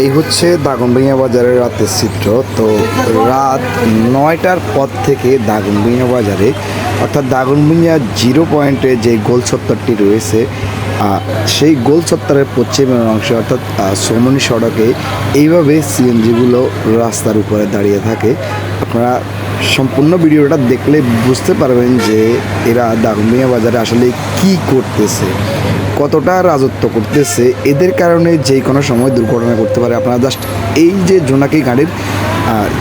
এই হচ্ছে দাগনভূঞা বাজারের রাতের চিত্র। তো রাত নয়টার পর থেকে দাগনভূঞা বাজারে, অর্থাৎ দাগনভূঞা জিরো পয়েন্টে যে গোল চত্বরটি রয়েছে সেই গোল চত্বরের পশ্চিমের অংশে, অর্থাৎ সোমনি সড়কে, এইভাবে সিএনজিগুলো রাস্তার উপরে দাঁড়িয়ে থাকে। আপনারা সম্পূর্ণ ভিডিওটা দেখলে বুঝতে পারবেন যে এরা দাগনভূঞা বাজারে আসলে কি করতেছে, কতটা রাজত্ব করতেছে। এদের কারণে যে কোনো সময় দুর্ঘটনা করতে পারে। আপনারা জাস্ট এই যে জোনাকি গাড়ির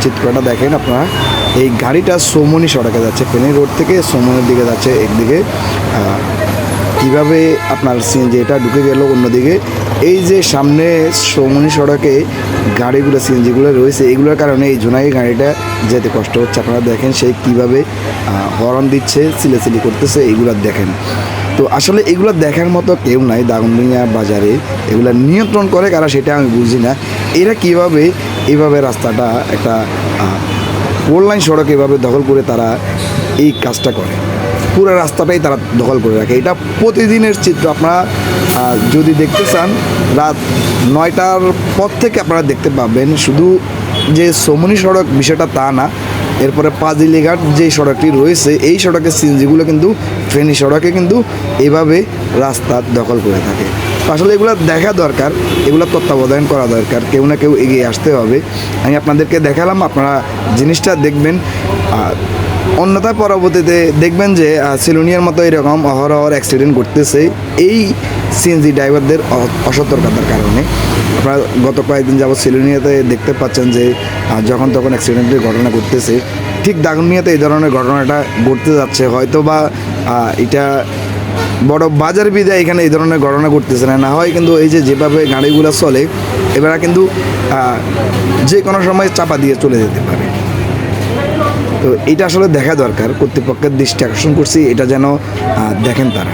চিত্রটা দেখেন আপনারা। এই গাড়িটা সোমনি সড়কে যাচ্ছে, ফেনী রোড থেকে সোমনির দিকে যাচ্ছে একদিকে। কীভাবে আপনার সিএনজি এটা ঢুকে গেল অন্যদিকে। এই যে সামনে সৌমনি সড়কে গাড়িগুলো, সিএনজিগুলো রয়েছে, এগুলোর কারণে এই জোনাকি গাড়িটা যেতে কষ্ট হচ্ছে। আপনারা দেখেন সেই কীভাবে হরন দিচ্ছে, সিলেসিলি করতেছে, এগুলো দেখেন। তো আসলে এগুলো দেখার মতো কেউ নাই দাগনভূঞা বাজারে। এগুলো নিয়ন্ত্রণ করে কারা সেটা আমি বুঝি না। এরা কীভাবে এইভাবে রাস্তাটা একটা ফোর লাইন সড়ক এভাবে দখল করে তারা এই কাজটা করে। পুরো রাস্তাটাই তারা দখল করে রাখে। এটা প্রতিদিনের চিত্র, আপনারা যদি দেখতে চান, রাত নয়টার পর থেকে আপনারা দেখতে পাবেন শুধু যে সমনি সড়ক বিষয়টা তা না, এরপরে পাজিলিঘাট যে সড়কটি রয়েছে, এই সড়কের সিএনজিগুলো কিন্তু ফেনী সড়কে কিন্তু এভাবে রাস্তা দখল করে থাকে। আসলে এগুলো দেখা দরকার, এগুলো তত্ত্বাবধান করা দরকার, কেউ না কেউ এগিয়ে আসতে হবে। আমি আপনাদেরকে দেখালাম, আপনারা জিনিসটা দেখবেন অন্যথায় পরবর্তীতে দেখবেন যে সিলোনিয়ার মতো এরকম অহরহর অ্যাক্সিডেন্ট ঘটতেছে। এই সিএনজি ড্রাইভারদের অসতর্কতার কারণে। আপনারা গত কয়েকদিন যাবত সিলোনিয়াতে দেখতে পাচ্ছেন যে যখন তখন অ্যাক্সিডেন্টের ঘটনা ঘটতেছে, ঠিক দাগুনিয়াতে এই ধরনের ঘটনাটা ঘটতে যাচ্ছে। হয়তো বা এটা বড় বাজার বিদায় এখানে এই ধরনের ঘটনা ঘটতেছে না। না হয় কিন্তু এই যে, যেভাবে গাড়িগুলো চলে, এবার কিন্তু যে কোনো সময় চাপা দিয়ে চলে যেতে পারে। তো এটা আসলে দেখা দরকার। কর্তৃপক্ষের দৃষ্টি আকর্ষণ করছি এটা যেন দেখেন তারা।